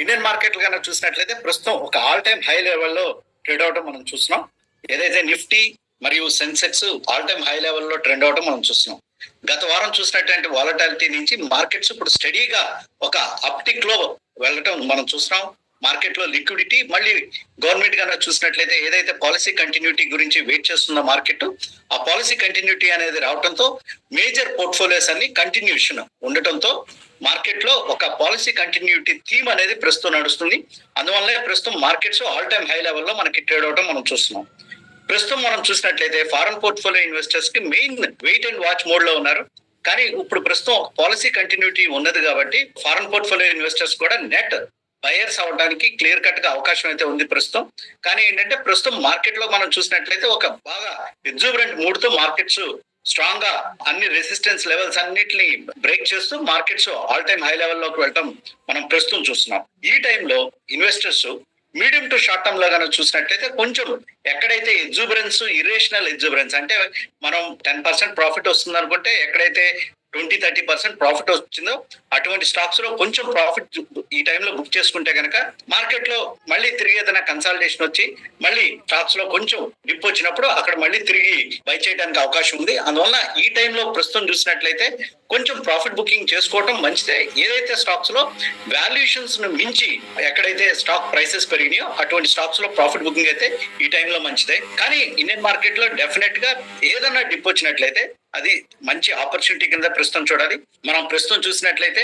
Indian market కనుక చూసినట్లయితే ప్రస్తుతం ఒక ఆల్ టైమ్ హై లెవెల్లో ట్రేడ్ అవడం మనం చూస్తున్నాం. ఏదైతే నిఫ్టీ మరియు సెన్సెక్స్ ఆల్ టైమ్ హై లెవెల్లో ట్రెండ్ అవడం మనం చూస్తున్నాం. గత వారం చూసినటువంటి వాలటాలిటీ నుంచి మార్కెట్స్ ఇప్పుడు స్టడీగా ఒక అప్టిక్లో వెళ్ళటం మనం చూస్తున్నాం. మార్కెట్లో లిక్విడిటీ మళ్ళీ గవర్నమెంట్ కన్నా చూసినట్లయితే ఏదైతే పాలసీ కంటిన్యూటీ గురించి వెయిట్ చేస్తున్న మార్కెట్ ఆ పాలసీ కంటిన్యూటీ అనేది రావడంతో మేజర్ పోర్ట్ఫోలియోస్ అన్ని కంటిన్యూషన్ ఉండటంతో మార్కెట్లో ఒక పాలసీ కంటిన్యూటీ థీమ్ అనేది ప్రస్తుతం నడుస్తుంది. అందువల్ల ప్రస్తుతం మార్కెట్స్ ఆల్ టైమ్ హై లెవెల్లో మనకి ట్రేడ్ అవడం మనం చూస్తున్నాం. ప్రస్తుతం మనం చూసినట్లయితే ఫారెన్ పోర్ట్ఫోలియో ఇన్వెస్టర్స్కి మెయిన్ వెయిట్ అండ్ వాచ్ మోడ్లో ఉన్నారు. కానీ ఇప్పుడు ప్రస్తుతం పాలసీ కంటిన్యూటీ ఉన్నది కాబట్టి ఫారెన్ పోర్ట్ఫోలియో ఇన్వెస్టర్స్ కూడా నెట్ బయర్స్ అవడానికి క్లియర్ కట్గా అవకాశం అయితే ఉంది ప్రస్తుతం. కానీ ఏంటంటే ప్రస్తుతం మార్కెట్లో మనం చూసినట్లయితే ఒక బాగా ఎగ్జూబరెంట్ మూడ్తో మార్కెట్స్ స్ట్రాంగ్గా అన్ని రెసిస్టెన్స్ లెవెల్స్ అన్నిటిని బ్రేక్ చేస్తూ మార్కెట్స్ ఆల్ టైమ్ హై లెవెల్లోకి వెళ్ళటం మనం ప్రస్తుతం చూస్తున్నాం. ఈ టైంలో ఇన్వెస్టర్స్ మీడియం టు షార్ట్ టర్మ్లో కనుక చూసినట్లయితే కొంచెం ఎక్కడైతే ఎగ్జూబరెన్స్ ఇరేషనల్ ఎగ్జూబరెన్స్ అంటే మనం టెన్ పర్సెంట్ ప్రాఫిట్ వస్తుంది అనుకుంటే ఎక్కడైతే ట్వంటీ థర్టీ పర్సెంట్ ప్రాఫిట్ వచ్చిందో అటువంటి స్టాక్స్లో కొంచెం ప్రాఫిట్ ఈ టైంలో బుక్ చేసుకుంటే కనుక మార్కెట్లో మళ్ళీ తిరిగి ఏదైనా కన్సల్టేషన్ వచ్చి మళ్ళీ స్టాక్స్లో కొంచెం డిప్ వచ్చినప్పుడు అక్కడ మళ్ళీ తిరిగి బై చేయడానికి అవకాశం ఉంది. అందువల్ల ఈ టైంలో ప్రస్తుతం చూసినట్లయితే కొంచెం ప్రాఫిట్ బుకింగ్ చేసుకోవడం మంచిదే. ఏదైతే స్టాక్స్లో వాల్యుయేషన్స్ను మించి ఎక్కడైతే స్టాక్ ప్రైసెస్ పెరిగినాయో అటువంటి స్టాక్స్లో ప్రాఫిట్ బుకింగ్ అయితే ఈ టైంలో మంచిదే. కానీ ఇండియన్ మార్కెట్లో డెఫినెట్గా ఏదైనా డిప్ వచ్చినట్లయితే అది మంచి ఆపర్చునిటీ కింద ప్రస్తుతం చూడాలి. మనం ప్రస్తుతం చూసినట్లయితే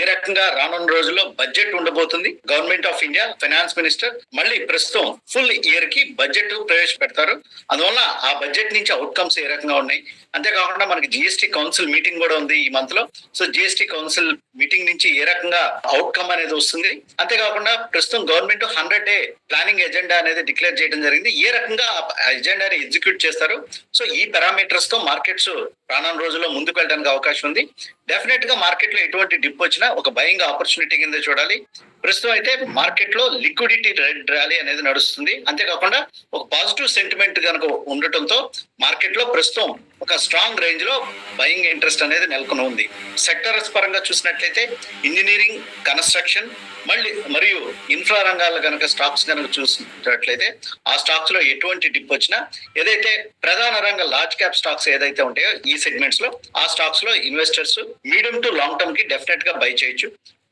ఏ రకంగా రానున్న రోజుల్లో బడ్జెట్ ఉండబోతుంది? Government of India finance minister మళ్ళీ ప్రస్తుతం ఫుల్ ఇయర్కి బడ్జెట్ ప్రవేశపెడతారు. అందువల్ల ఆ బడ్జెట్ నుంచి అవుట్కమ్స్ ఏ రకంగా ఉన్నాయి? అంతేకాకుండా మనకి జిఎస్టీ కౌన్సిల్ మీటింగ్ కూడా ఉంది ఈ మంత్లో. సో జిఎస్టీ కౌన్సిల్ మీటింగ్ నుంచి ఏ రకంగా అవుట్కమ్ అనేది వస్తుంది? అంతేకాకుండా ప్రస్తుతం government hundred day planning agenda అనేది డిక్లేర్ చేయడం జరిగింది. ఏ రకంగా ఎజెండాని ఎగ్జిక్యూట్ చేస్తారు? సో ఈ పారామీటర్స్తో మార్కెట్స్ రానున్న రోజుల్లో ముందుకు వెళ్ళడానికి అవకాశం ఉంది. డెఫినెట్గా మార్కెట్లో ఎటువంటి డిప్ వచ్చినా ఒక భయంగా ఆపర్చునిటీ కింద చూడాలి. ప్రస్తుతం అయితే మార్కెట్లో లిక్విడిటీ రెడ్ ర్యాలీ అనేది నడుస్తుంది. అంతేకాకుండా ఒక పాజిటివ్ సెంటిమెంట్ కనుక ఉండటంతో మార్కెట్లో ప్రస్తుతం ఒక స్ట్రాంగ్ రేంజ్లో బయింగ్ ఇంట్రెస్ట్ అనేది నెలకొని ఉంది. సెక్టర్స్ పరంగా చూసినట్లయితే ఇంజనీరింగ్ కన్స్ట్రక్షన్ మళ్ళీ మరియు ఇన్ఫ్రా రంగాల కనుక స్టాక్స్ కనుక చూసినట్లయితే ఆ స్టాక్స్లో ఎటువంటి డిప్ వచ్చినా ఏదైతే ప్రధాన రంగ లార్జ్ క్యాప్ స్టాక్స్ ఏదైతే ఉంటాయో ఈ సెగ్మెంట్స్లో ఆ స్టాక్స్లో ఇన్వెస్టర్స్ మీడియం టు లాంగ్ టర్మ్కి డెఫినెట్గా బై చేయొచ్చు.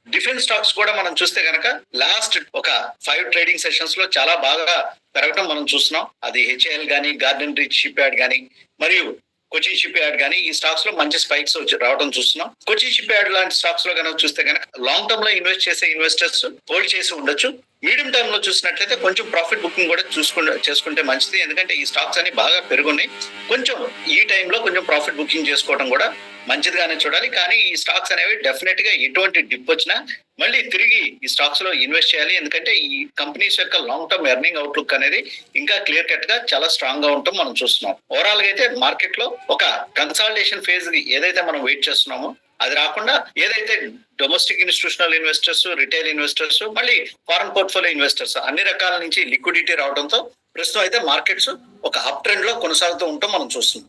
డిఫెన్స్ స్టాక్స్ కూడా మనం చూస్తే కనుక లాస్ట్ ఒక ఫైవ్ ట్రేడింగ్ సెషన్స్లో చాలా బాగా పెరగటం మనం చూస్తున్నాం. అది హెచ్ఏఎల్ గానీ గార్డెన్ రీచ్ షిప్ యార్డ్ గానీ మరియు కొచ్చిన్ షిప్ యార్డ్ కానీ ఈ స్టాక్స్లో మంచి స్పైక్స్ రావడం చూస్తున్నాం. కొచ్చిన్ షిప్ యార్డ్ లాంటి స్టాక్స్లో కనుక చూస్తే కనుక లాంగ్ టర్మ్లో ఇన్వెస్ట్ చేసే ఇన్వెస్టర్స్ హోల్డ్ చేసి ఉండొచ్చు. మీడియం టర్మ్లో చూసినట్లయితే కొంచెం ప్రాఫిట్ బుకింగ్ కూడా చూసుకుంటే చేసుకుంటే మంచిది. ఎందుకంటే ఈ స్టాక్స్ అన్ని బాగా పెరుగున్నాయి. కొంచెం ఈ టైంలో కొంచెం ప్రాఫిట్ బుకింగ్ చేసుకోవడం కూడా మంచిదిగానే చూడాలి. కానీ ఈ స్టాక్స్ అనేవి డెఫినెట్గా ఎటువంటి డిప్ వచ్చినా మళ్ళీ తిరిగి ఈ స్టాక్స్లో ఇన్వెస్ట్ చేయాలి. ఎందుకంటే ఈ కంపెనీస్ యొక్క లాంగ్ టర్మ్ ఎర్నింగ్ అవుట్లుక్ అనేది ఇంకా క్లియర్ కట్గా చాలా స్ట్రాంగ్గా ఉంటాం మనం చూస్తున్నాం. ఓవరాల్గా అయితే మార్కెట్లో ఒక కన్సాలిడేషన్ ఫేజ్ ఏదైతే మనం వెయిట్ చేస్తున్నామో అది రాకుండా ఏదైతే domestic institutional investors retail investors మళ్ళీ ఫారెన్ పోర్ట్ఫోలియో ఇన్వెస్టర్స్ అన్ని రకాల నుంచి లిక్విడిటీ రావడంతో ప్రస్తుతం అయితే మార్కెట్స్ ఒక అప్ ట్రెండ్లో కొనసాగుతూ ఉంటాం మనం చూస్తున్నాం.